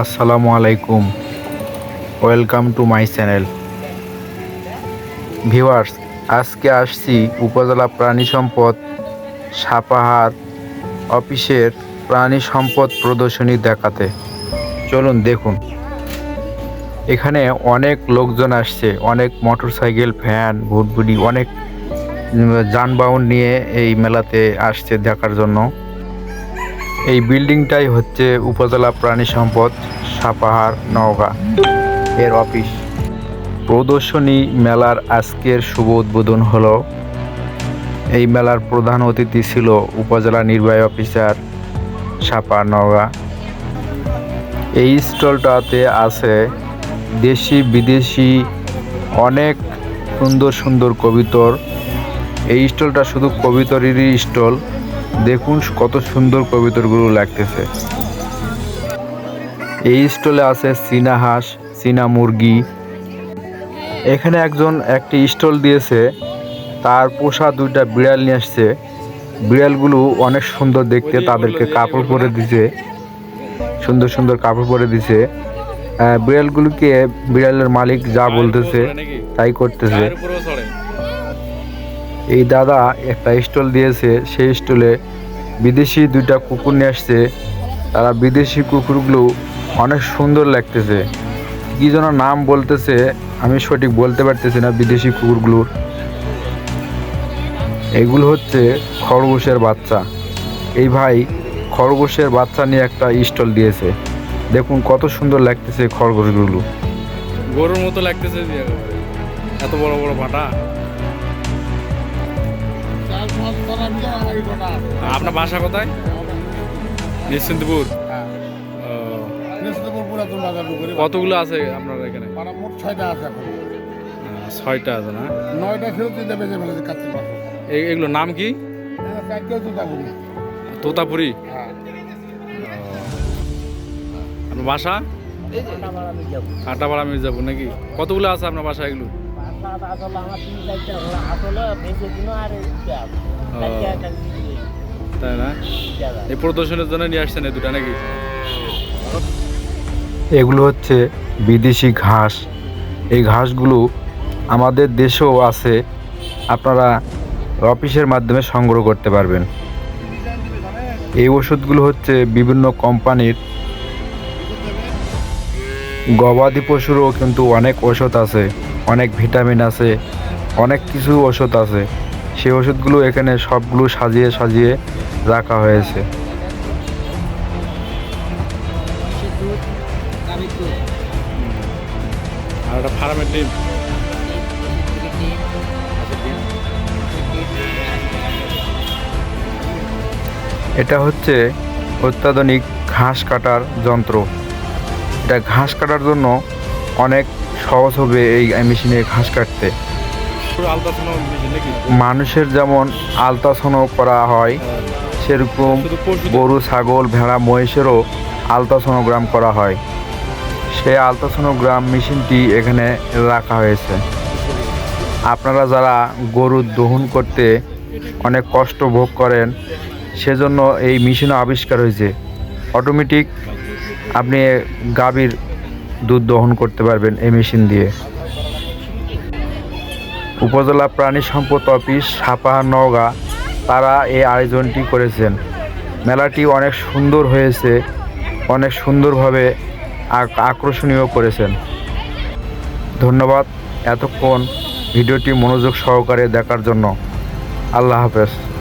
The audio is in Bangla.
আসসালামু আলাইকুম। Welcome to my channel viewers আজকে আসছি উপজেলা প্রাণী সম্পদ সাপাহার অফিসের প্রাণী সম্পদ প্রদর্শনী দেখাতে। চলুন দেখুন। এখানে অনেক লোকজন আসছে, অনেক মোটরসাইকেল, ভ্যান ভুটভুটি অনেক যানবাহন নিয়ে এই মেলাতে আসছে দেখার জন্য। এই বিল্ডিংটাই হচ্ছে উপজেলা প্রাণী সম্পদ সাপাহার নওগাঁ এর অফিস। প্রদর্শনী মেলার আজকের শুভ উদ্বোধন হলো। এই মেলার প্রধান অতিথি ছিল উপজেলা নির্বাহী অফিসার সাপাহার নওগাঁ। এই স্টলটাতে আছে দেশি, বিদেশি, অনেক সুন্দর সুন্দর কবিতর। এই স্টলটা শুধু কবিতরেরই স্টল দেখুন কত সুন্দর কবিতরগুলো লাগতেছে। এই স্টলে আছে চীনা হাঁস চীনা মুরগি। এখানে একজন একটি স্টল দিয়েছে, তার পোষা দুইটা বিড়াল নিয়ে আসছে। বিড়ালগুলো অনেক সুন্দর দেখতে, তাদেরকে কাপড় পরে দিছে। সুন্দর সুন্দর কাপড় পরে দিছে। বিড়ালগুলোকে বিড়ালের মালিক যা বলতেছে, তাই করতেছে। এই দাদা একটা স্টল দিয়েছে, সেই স্টলে বিদেশি দুইটা কুকুর নিয়ে আসছে। তারা বিদেশি কুকুরগুলো অনেক সুন্দর লাগতেছে। কি যেন নাম বলতেছে, আমি সঠিক বলতে পারতেছি না বিদেশি কুকুরগুলোর। এগুলো হচ্ছে খরগোশের বাচ্চা। এই ভাই খরগোশের বাচ্চা নিয়ে একটা স্টল দিয়েছে। দেখুন কত সুন্দর লাগতেছে খরগোশগুলো। গরুর মতো লাগতেছে এত বড় বড় ভাটা আপনার বাসা কোথায়? নিশ্চিন্তপুর। কতগুলো আছে আপনার এখানে? মোট ছয়টা আছে এখন। ছয়টা আছে না? নয়টা ফেরত দিতে বেঁচে ফেলেছে কাছে পাশে এগুলোর নাম কি? চারটেও তোতাপুরি। হ্যাঁ। আপনার বাসা? কাটাপাড়া মির্জাপুর। নাকি? কতগুলো আছে আপনার বাসা এগুলো? তাই না এই প্রদর্শনের জন্য নিয়ে আসছেন এই দুটা নাকি? এগুলো হচ্ছে বিদেশি ঘাস। এই ঘাসগুলো আমাদের দেশেও আছে। আপনারা অফিসের মাধ্যমে সংগ্রহ করতে পারবেন। এই ওষুধগুলো হচ্ছে বিভিন্ন কোম্পানির। গবাদি পশুরও কিন্তু অনেক ওষুধ আছে। অনেক ভিটামিন আছে অনেক কিছু ওষুধ আছে। সেই ওষুধগুলো এখানে সবগুলো সাজিয়ে সাজিয়ে রাখা হয়েছে। আর একটা ফার্মের ডিম। এটা হচ্ছে অত্যাধুনিক ঘাস কাটার যন্ত্র। এটা ঘাস কাটার জন্য অনেক সহজ হবে এই মেশিনে ঘাস কাটতে। মানুষের যেমন আলট্রাসাউন্ড করা হয় সেরকম গরু ছাগল ভেড়া মহিষেরও আলট্রাসোনোগ্রাম করা হয়। সেই আলট্রাসোনোগ্রাম মেশিনটি এখানে রাখা হয়েছে। আপনারা যারা গরু দহন করতে অনেক কষ্ট ভোগ করেন সেজন্য এই মেশিনও আবিষ্কার হয়েছে। অটোমেটিক আপনি গাভীর দুধ দহন করতে পারবেন এই মেশিন দিয়ে। উপজেলা প্রাণী সম্পদ অফিস সাপাহার নওগাঁ, তারা এই আয়োজনটি করেছেন। মেলাটি অনেক সুন্দর হয়েছে, অনেক সুন্দরভাবে আক- আকর্ষণীয় করেছেন। ধন্যবাদ এতক্ষণ ভিডিওটি মনোযোগ সহকারে দেখার জন্য। আল্লাহ হাফেজ।